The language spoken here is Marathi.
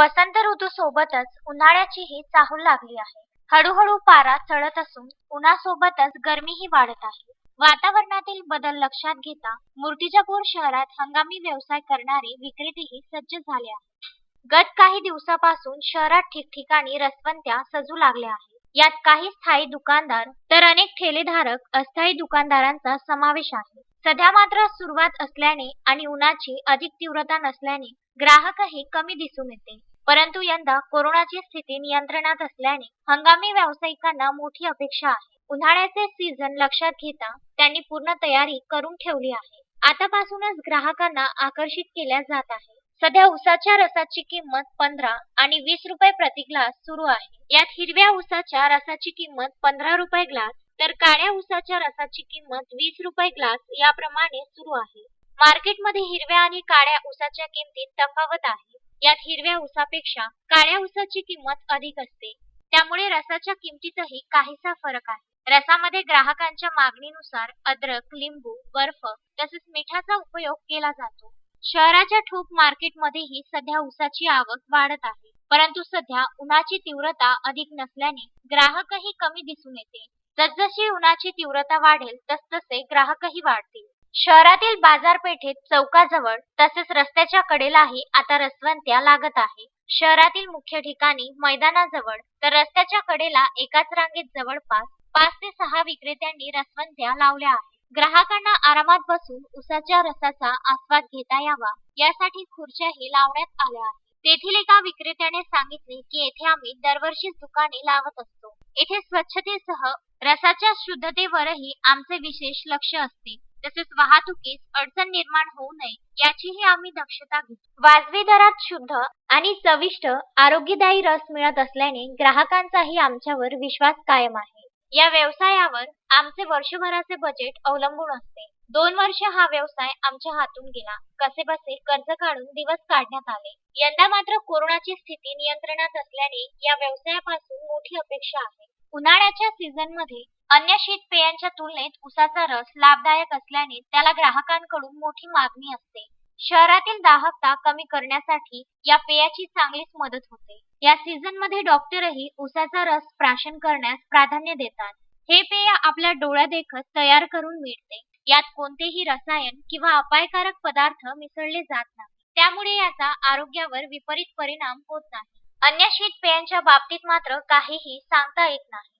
वसंत ऋतू सोबतच उन्हाळ्याचीही चाहूल लागली आहे. हळूहळू पारा चढत असून उन्हासोबतच गरमीही वाढत आहे. वातावरणातील बदल लक्षात घेता मूर्तिजापूर शहरात हंगामी व्यवसाय करणारे विक्रेतेही सज्ज झाले आहेत. गत काही दिवसापासून शहरात ठिकठिकाणी रसवंत्या सजू लागल्या आहेत. यात काही स्थायी दुकानदार तर अनेक ठेलेधारक अस्थायी दुकानदारांचा समावेश आहे. सध्या मात्र सुरुवात असल्याने आणि उन्हाची अधिक तीव्रता नसल्याने ग्राहकही कमी दिसून येते. परंतु यंदा कोरोनाची स्थिती नियंत्रणात असल्याने हंगामी व्यावसायिकांना मोठी अपेक्षा आहे. उन्हाळ्याचे सीझन लक्षात घेता त्यांनी पूर्ण तयारी करून ठेवली आहे. आतापासूनच ग्राहकांना आकर्षित केल्या जात आहे. सध्या उसाच्या रसाची किंमत पंधरा आणि वीस रुपये प्रति ग्लास सुरू आहे. यात हिरव्या उसाच्या रसाची किंमत पंधरा रुपये ग्लास तर काळ्या उसाच्या रसाची किंमत वीस रुपये ग्लास याप्रमाणे सुरू आहे. मार्केटमध्ये हिरव्या आणि काळ्या उसाच्या किमतीत तफावत आहे. यात हिरव्या उसापेक्षा काळ्या उसाची किंमत अधिक असते. त्यामुळे रसाच्या किमतीतही काहीसा फरक आहे. रसामध्ये ग्राहकांच्या मागणीनुसार अद्रक लिंबू बर्फ तसेच मिठाचा उपयोग केला जातो. शहराच्या ठोक मार्केटमध्येही सध्या उसाची आवक वाढत आहे. परंतु सध्या उन्हाची तीव्रता अधिक नसल्याने ग्राहकही कमी दिसून येते. जसजशी उन्हाची तीव्रता वाढेल तसतसे ग्राहकही वाढतील. शहरातील बाजारपेठेत चौकाजवळ तसेच रस्त्याच्या कडेलाही आता रसवंत्या लागत आहे. शहरातील मुख्य ठिकाणी मैदानाजवळ तर रस्त्याच्या कडेला एकाच रांगेत जवळपास पाच ते सहा विक्रेत्यांनी रसवंत्या लावल्या आहेत. ग्राहकांना आरामात बसून उसाच्या रसाचा आस्वाद घेता यावा यासाठी खुर्च्याही लावण्यात आल्या आहेत. तेथील एका विक्रेत्याने सांगितले की येथे आम्ही दरवर्षीच दुकाने लावत असतो. येथे स्वच्छतेसह रसाच्या शुद्धतेवरही आमचे विशेष लक्ष असते. तसेच वाहतुकीस अडचण निर्माण होऊ नये याचीही आम्ही दक्षता घेतो. वाजवी दरात शुद्ध आणि चविष्ट आरोग्यदायी रस मिळत असल्याने ग्राहकांचाही आमच्यावर विश्वास कायम आहे. या व्यवसायावर आमचे वर्षभराचे बजेट अवलंबून असते. दोन वर्ष हा व्यवसाय आमच्या हातून गेला. कसे बसे कर्ज काढून दिवस काढण्यात आले. यंदा मात्र कोरोनाची स्थिती नियंत्रणात असल्याने या व्यवसायापासून मोठी अपेक्षा आहे. उन्हाळ्याच्या सीझनमध्ये अन्य शीतपेयांच्या तुलनेत उसाचा रस लाभदायक असल्याने त्याला ग्राहकांकडून मोठी मागणी असते. शहरातील दाहकता कमी करण्यासाठी या पेयाची चांगलीच मदत होते. या सीझनमध्ये डॉक्टरही उसाचा रस प्राशन करण्यास प्राधान्य देतात. हे पेय आपल्या डोळ्यादेखत तयार करून मिळते. यात कोणतेही रसायन किंवा अपायकारक पदार्थ मिसळले जात नाही. त्यामुळे याचा आरोग्यावर विपरीत परिणाम होत नाही. अन्य शीतपेयांच्या बाबतीत मात्र काहीही सांगता येत नाही.